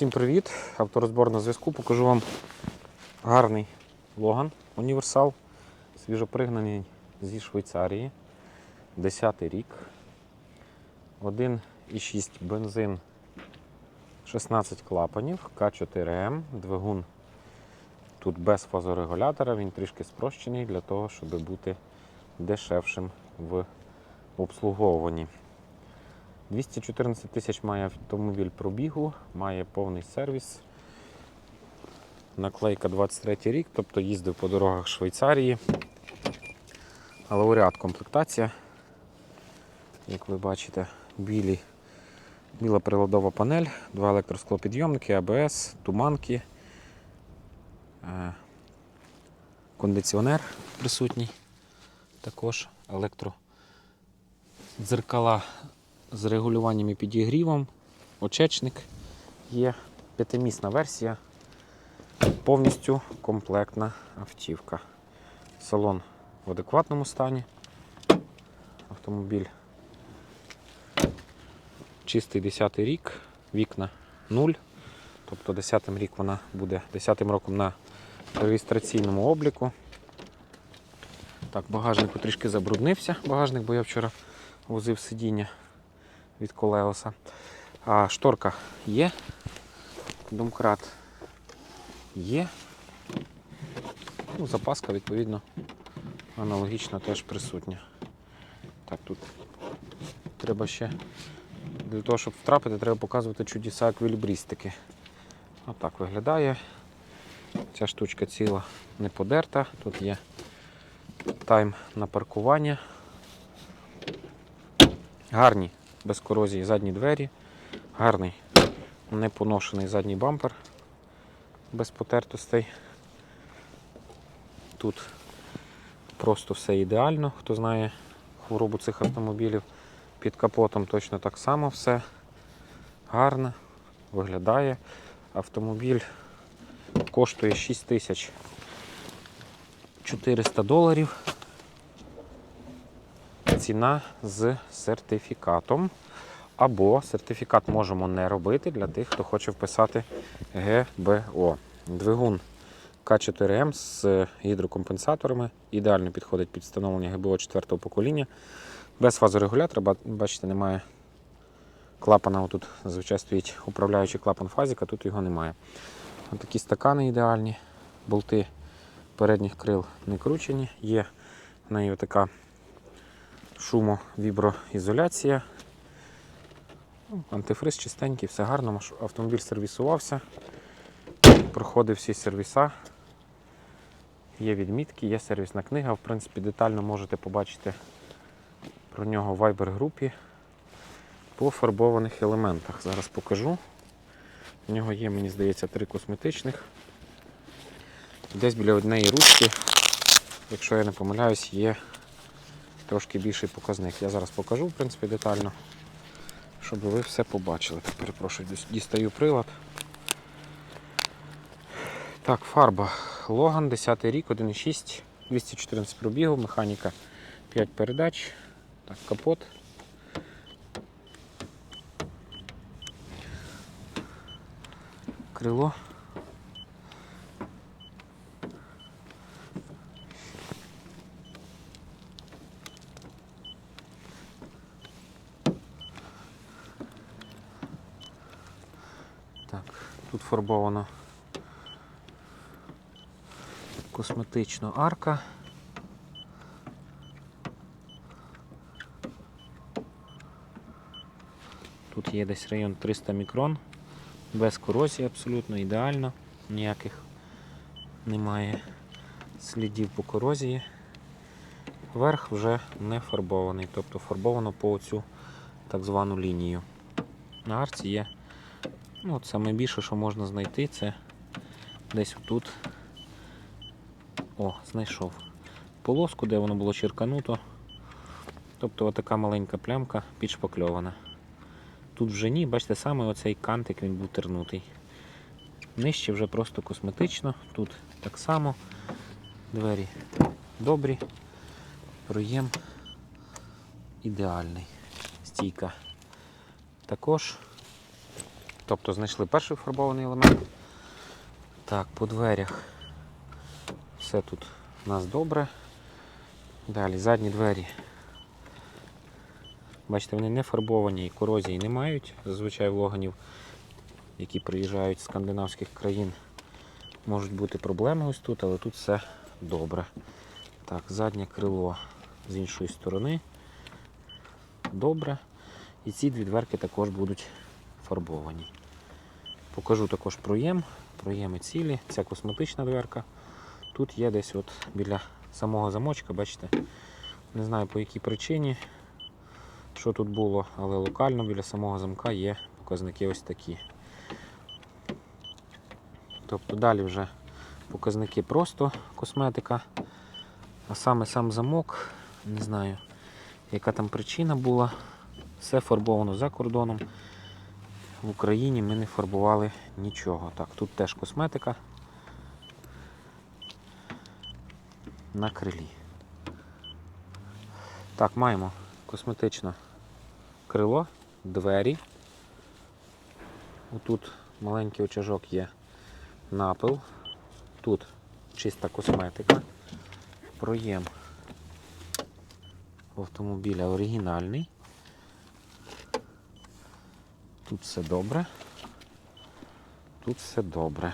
Всім привіт! Авторозбор на зв'язку. Покажу вам гарний Логан Універсал, свіжопригнаний зі Швейцарії. 10 рік. 1,6 бензин 16 клапанів, К4М, двигун тут без фазорегулятора, він трішки спрощений для того, щоб бути дешевшим в обслуговуванні. 214 тисяч має автомобіль пробігу, має повний сервіс. Наклейка 23 рік, тобто їздив по дорогах Швейцарії. Лауреат комплектація. Як ви бачите, білі, біла приладова панель, два електросклопідйомники, АБС, туманки, е, кондиціонер присутній, також електродзеркала з регулюванням і підігрівом, очечник є, п'ятимісна версія, повністю комплектна автівка. Салон в адекватному стані. Автомобіль чистий 10 рік, вікна 0. Тобто 10 рік вона буде 10 роком на реєстраційному обліку. Так, багажник трішки забруднився, багажник, бо я вчора возив сидіння від колеоса. А шторка є. Домкрат є. Ну, запаска, відповідно, аналогічно теж присутня. Так, тут треба ще для того, щоб втрапити, треба показувати чудеса еквілібристики. Отак виглядає. Ця штучка ціла не подерта. Тут є тайм на паркування. Гарні без корозії задні двері, гарний непоношений задній бампер без потертостей. Тут просто все ідеально, хто знає хворобу цих автомобілів. Під капотом точно так само все гарно виглядає. Автомобіль коштує 6400 доларів ціна з сертифікатом. Або сертифікат можемо не робити для тих, хто хоче вписати ГБО. Двигун К4М з гідрокомпенсаторами. Ідеально підходить під встановлення ГБО 4 покоління. Без фазорегулятора, бачите, немає клапана. Тут зазвичай стоїть управляючий клапан фазіка, тут його немає. Ось такі стакани ідеальні, болти передніх крил не кручені. Є в неї така шумовіброізоляція. Ну, Антифриз чистенький, все гарно. Автомобіль сервісувався, проходив всі сервіса. Є відмітки, є сервісна книга. В принципі, детально можете побачити про нього в Viber групі по фарбованих елементах. Зараз покажу. У нього є, мені здається, три косметичних. Десь біля однієї ручки, якщо я не помиляюсь, є трошки більший показник. Я зараз покажу, в принципі, детально, щоб ви все побачили. Перепрошую, дістаю прилад. Так, фарба. Логан, 10 рік, 1,6, 214 пробігу, механіка 5 передач. Так, капот. Крило. Так, тут фарбована косметична арка. Тут є десь район 300 мікрон, без корозії абсолютно ідеально, ніяких немає слідів по корозії. Верх вже не фарбований, тобто фарбовано по цю так звану лінію. На арці є Ну, от саме більше, що можна знайти, це десь тут. О, знайшов полоску, де воно було черкануто. Тобто отака маленька плямка підшпакльована. Тут вже ні, бачите, саме оцей кантик він був тернутий. Нижче вже просто косметично, тут так само. Двері добрі, проєм ідеальний. Стійка також Тобто знайшли перший фарбований елемент. Так, по дверях все тут у нас добре. Далі задні двері. Бачите, вони не фарбовані і корозії не мають. Зазвичай в які приїжджають з скандинавських країн, можуть бути проблеми ось тут, але тут все добре. Так, заднє крило з іншої сторони. Добре. І ці дві дверки також будуть фарбовані. Покажу також проєм. Проєми цілі. Ця косметична дверка. Тут є десь от біля самого замочка, бачите, не знаю по якій причині, що тут було, але локально біля самого замка є показники ось такі. Тобто далі вже показники просто косметика, а саме сам замок, не знаю, яка там причина була. Все фарбовано за кордоном. В Україні ми не фарбували нічого. Так, тут теж косметика на крилі. Так, маємо косметичне крило, двері. Отут маленький очажок є напил. Тут чиста косметика. Проєм автомобіля оригінальний. Тут все добре. Тут все добре.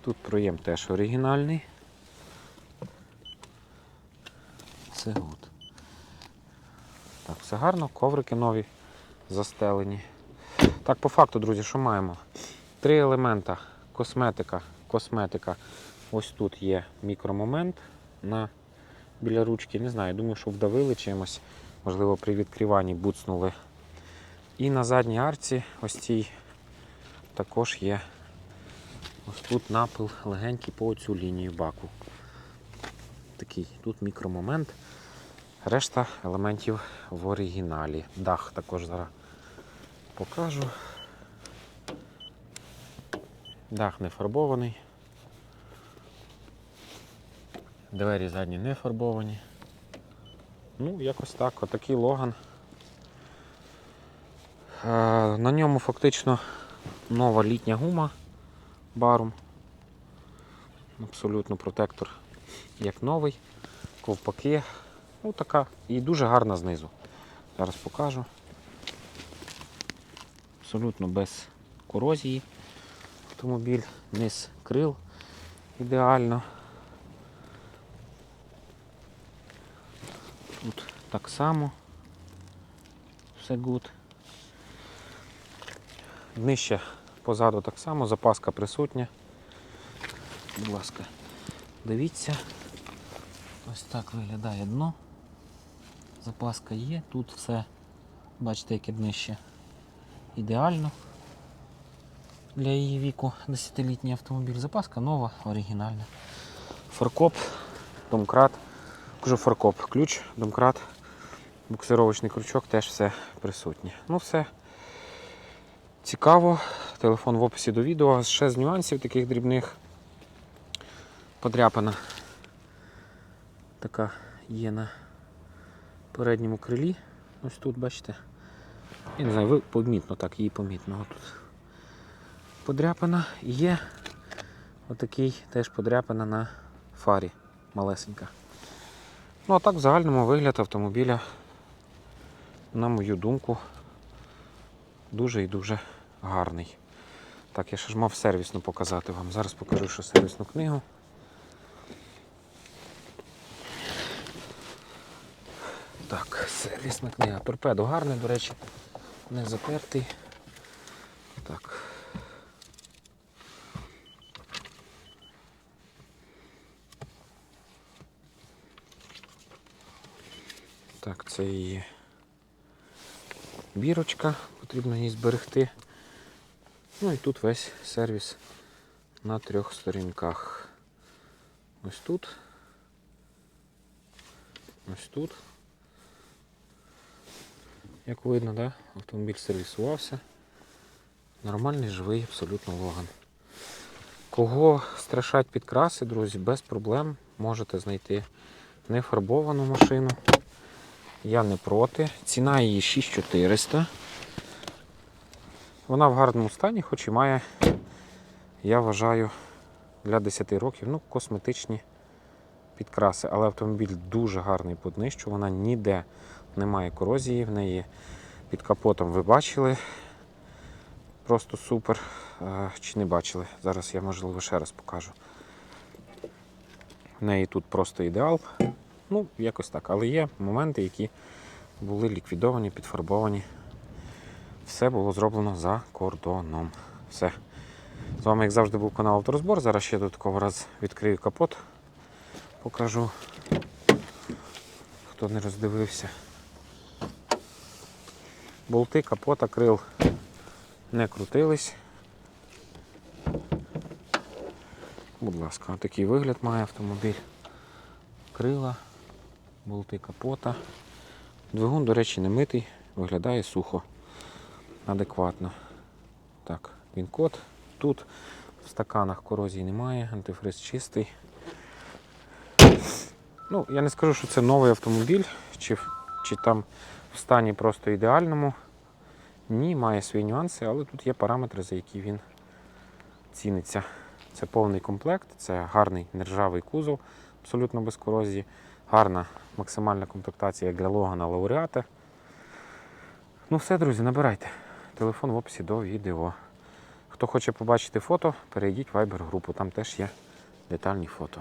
Тут проєм теж оригінальний. Це от. Так, все гарно, коврики нові застелені. Так, по факту, друзі, що маємо? Три елемента. Косметика, косметика. Ось тут є мікромомент на, біля ручки. Не знаю, думаю, що вдавили чимось. Можливо, при відкриванні буцнули. І на задній арці ось цій також є ось тут напил легенький по цю лінію баку. Такий тут мікромомент. Решта елементів в оригіналі. Дах також зараз покажу. Дах не фарбований. Двері задні не фарбовані. Ну, якось так, отакий логан. Е, На ньому фактично нова літня гума барум. Абсолютно протектор як новий. Ковпаки. Ну така і дуже гарна знизу. Зараз покажу. Абсолютно без корозії. Автомобіль, низ крил ідеально. Тут так само. Все гуд. Нижче позаду так само, запаска присутня. Будь ласка, дивіться. Ось так виглядає дно. Запаска є, тут все, бачите, яке днище ідеально для її віку 10-літній автомобіль. Запаска нова, оригінальна. Фаркоп, домкрат. Кажу фаркоп, ключ, домкрат, буксировочний крючок, теж все присутнє. Ну все цікаво. Телефон в описі до відео. Ще з нюансів таких дрібних. Подряпана така є на передньому крилі. Ось тут, бачите. Я не знаю, ви помітно так, її помітно. Тут подряпана є отакий теж подряпана на фарі малесенька. Ну а так в загальному вигляд автомобіля, на мою думку, дуже і дуже гарний. Так, я ще ж мав сервісну показати вам. Зараз покажу, що сервісну книгу. Так, сервісна книга. Торпедо гарний, до речі, не запертий. Так. Так, це її бірочка, потрібно її зберегти. Ну і тут весь сервіс на трьох сторінках. Ось тут. Ось тут. Як видно, да? автомобіль сервісувався. Нормальний, живий, абсолютно логан. Кого страшать підкраси, друзі, без проблем можете знайти нефарбовану машину. Я не проти. Ціна її 6400. Вона в гарному стані, хоч і має, я вважаю, для 10 років ну, косметичні підкраси. Але автомобіль дуже гарний по днищу, вона ніде не має корозії, в неї під капотом ви бачили. Просто супер. Чи не бачили? Зараз я можливо ще раз покажу. В неї тут просто ідеал. Ну, якось так. Але є моменти, які були ліквідовані, підфарбовані. Все було зроблено за кордоном. Все. З вами, як завжди, був канал Авторозбор. Зараз ще додатково раз відкрию капот. Покажу, хто не роздивився. Болти капота крил не крутились. Будь ласка, такий вигляд має автомобіль. Крила, болти капота. Двигун, до речі, не митий, виглядає сухо, адекватно. Так, він код. Тут в стаканах корозії немає, антифриз чистий. Ну, я не скажу, що це новий автомобіль, чи, чи там в стані просто ідеальному. Ні, має свої нюанси, але тут є параметри, за які він ціниться. Це повний комплект, це гарний нержавий кузов, абсолютно без корозії, гарна максимальна комплектація для Логана лауреата. Ну все, друзі, набирайте. Телефон в описі до відео. Хто хоче побачити фото, перейдіть в Viber групу, там теж є детальні фото.